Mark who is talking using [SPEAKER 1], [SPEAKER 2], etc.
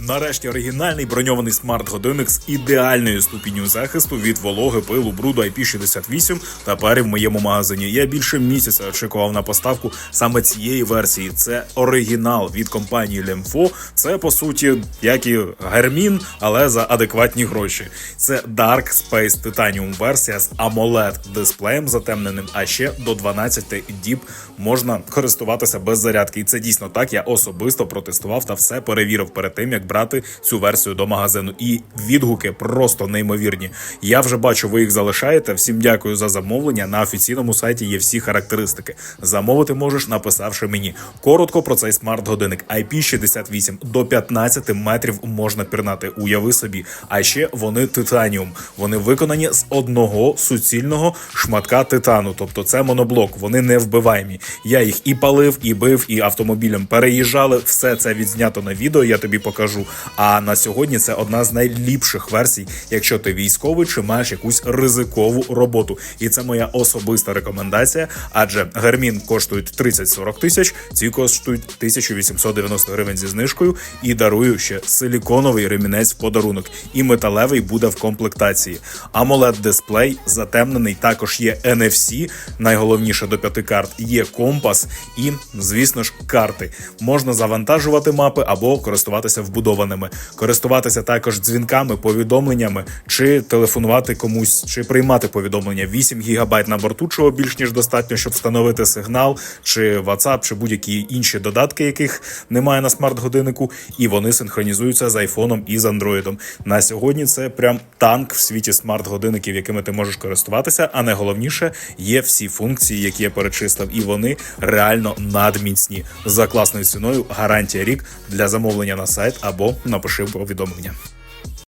[SPEAKER 1] Нарешті оригінальний броньований смарт-годинник з ідеальною ступінню захисту від вологи, пилу, бруду IP68 тепер в моєму магазині. Я більше місяця очікував на поставку саме цієї версії. Це оригінал від компанії Lemfo. Це по суті як і Гармін, але за адекватні гроші. Це Dark Space Titanium версія з AMOLED дисплеєм затемненим, а ще до 12 діб можна користуватися без зарядки. І це дійсно так. Я особисто протестував та все перевірив перед тим, як брати цю версію до магазину. І відгуки просто неймовірні. Я вже бачу, ви їх залишаєте. Всім дякую за замовлення. На офіційному сайті є всі характеристики. Замовити можеш, написавши мені. Коротко про цей смарт-годинник IP68 до 15 метрів можна пірнати. Уяви собі. А ще вони титаніум. Вони виконані з одного суцільного шматка титану. Тобто це моноблок. Вони не вбиваємі. Я їх і палив, і бив, і автомобілем переїжджали. Все це відзнято на відео. Я тобі покажу. А на сьогодні це одна з найліпших версій, якщо ти військовий чи маєш якусь ризикову роботу. І це моя особиста рекомендація. Адже гармін коштують 30-40 тисяч, ці коштують 1890 гривень зі знижкою. І дарую ще силіконовий ремінець в подарунок. І металевий буде в комплектації. amoled дисплей затемнений. Також є NFC, найголовніше до п'яти карт. Є компас і, звісно ж, карти. Можна завантажувати мапи або користуватися вбудованими, користуватися також дзвінками, повідомленнями, чи телефонувати комусь, чи приймати повідомлення. 8 гігабайт на борту, чого більш ніж достатньо, щоб встановити сигнал, чи WhatsApp, чи будь-які інші додатки, яких немає на смарт-годиннику, і вони синхронізуються з айфоном і з андроїдом. На сьогодні це прям танк в світі смарт-годинників, якими ти можеш користуватися. А найголовніше є всі функції, які я перечислив, і вони реально надміцні за класною ціною. Гарантія рік для замовлення на сайт або напиши повідомлення.